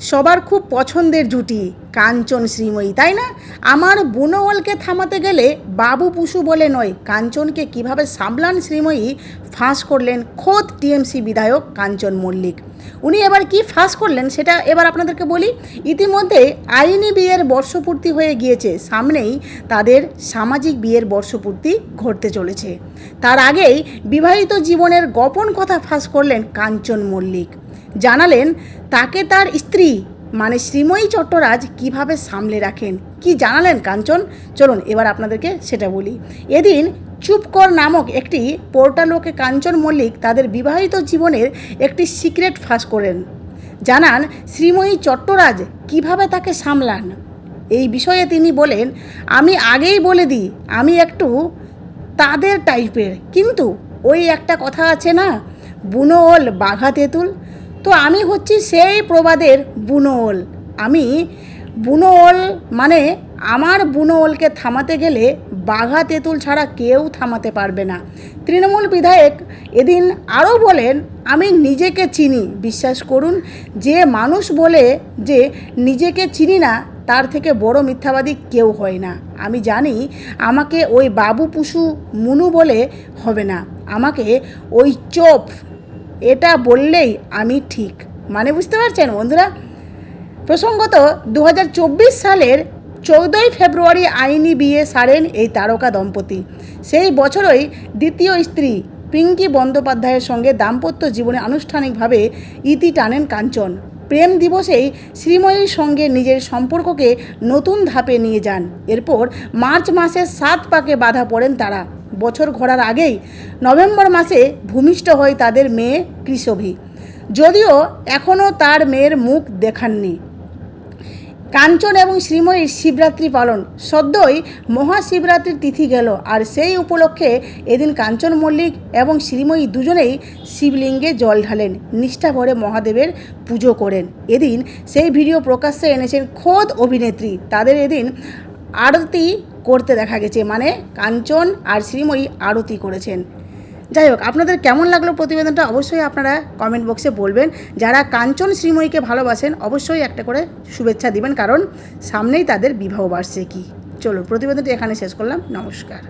সবার খুব পছন্দের জুটি, কাঞ্চন শ্রীময়ী, তাই না? আমার বুনোওয়ালকে থামাতে গেলে বাবু পুষু বলে নয়, কাঞ্চনকে কীভাবে সামলান শ্রীময়ী, ফাঁস করলেন খোদ টিএমসি বিধায়ক কাঞ্চন মল্লিক। উনি এবার কি ফাঁস করলেন সেটা এবার আপনাদেরকে বলি। ইতিমধ্যে আইনি বিয়ের বর্ষপূর্তি হয়ে গিয়েছে, সামনেই তাদের সামাজিক বিয়ের বর্ষপূর্তি ঘটতে চলেছে। তার আগেই বিবাহিত জীবনের গোপন কথা ফাঁস করলেন কাঞ্চন মল্লিক। জানালেন, তাকে তার স্ত্রী মানে শ্রীময়ী চট্টরাজ কীভাবে সামলে রাখেন? কি জানালেন কাঞ্চন? চলুন এবার আপনাদেরকে সেটা বলি। এদিন চুপকর নামক একটি পোর্টালোকে কাঞ্চন মল্লিক তাদের বিবাহিত জীবনের একটি সিক্রেট ফাঁস করেন। জানান, শ্রীময়ী চট্টরাজ কীভাবে তাকে সামলান? এই বিষয়ে তিনি বলেন, আমি আগেই বলে দিই, আমি একটু তাদের টাইপের কিন্তু ওই একটা কথা আছে না বুনোল বাঘা তেঁতুল তো আমি হচ্ছি সেই প্রবাদের বুনোল। আমি বুনোল মানে আমার বুনোলকে থামাতে গেলে বাঘা তেঁতুল ছাড়া কেউ থামাতে পারবে না। তৃণমূল বিধায়ক এদিন আরও বলেন, আমি নিজেকে চিনি, বিশ্বাস করুন। যে মানুষ বলে যে নিজেকে চিনি না, তার থেকে বড় মিথ্যাবাদী কেউ হয় না। আমি জানি আমাকে ওই বাবু পুষু মুনু বলে হবে না। আমাকে ওই চোপ এটা বললেই আমি ঠিক। মানে বুঝতে পারছেন বন্ধুরা? প্রসঙ্গত দু হাজার চব্বিশ সালের চৌদ্দই ফেব্রুয়ারি আইনি বিয়ে সারেন এই তারকা দম্পতি। সেই বছরই দ্বিতীয় স্ত্রী পিঙ্কি বন্দ্যোপাধ্যায়ের সঙ্গে দাম্পত্য জীবনে আনুষ্ঠানিকভাবে ইতি টানেন কাঞ্চন। প্রেম দিবসেই শ্রীময়ীর সঙ্গে নিজের সম্পর্ককে নতুন ধাপে নিয়ে যান। এরপর মার্চ মাসের সাত পাকে বাধা পড়েন তারা। বছর ঘোরার আগেই নভেম্বর মাসে ভূমিষ্ঠ হয় তাদের মেয়ে কৃষভি। যদিও এখনও তার মেয়ের মুখ দেখাননি। কাঞ্চন এবং শ্রীময়ীর শিবরাত্রি পালন সদ্যই মহাশিবরাত্রির তিথি গেল আর সেই উপলক্ষে এদিন কাঞ্চন মল্লিক এবং শ্রীময়ী দুজনেই শিবলিঙ্গে জল ঢালেন, নিষ্ঠা ভরে মহাদেবের পুজো করেন। এদিন সেই ভিডিও প্রকাশ্যে এনেছেন খোদ অভিনেত্রী। তাদের এদিন আরতি করতে দেখা গেছে মানে কাঞ্চন আর শ্রীময়ী আরতি করেছেন। যাই হোক, আপনাদের কেমন লাগল প্রতিবেদনটা অবশ্যই আপনারা কমেন্ট বক্সে বলবেন। যারা কাঞ্চন শ্রীময়ীকে ভালোবাসেন, অবশ্যই একটা করে শুভেচ্ছা দিবেন, কারণ সামনেই তাদের বিবাহ বার্ষিকী। চলো প্রতিবেদনটি এখানে শেষ করলাম। নমস্কার।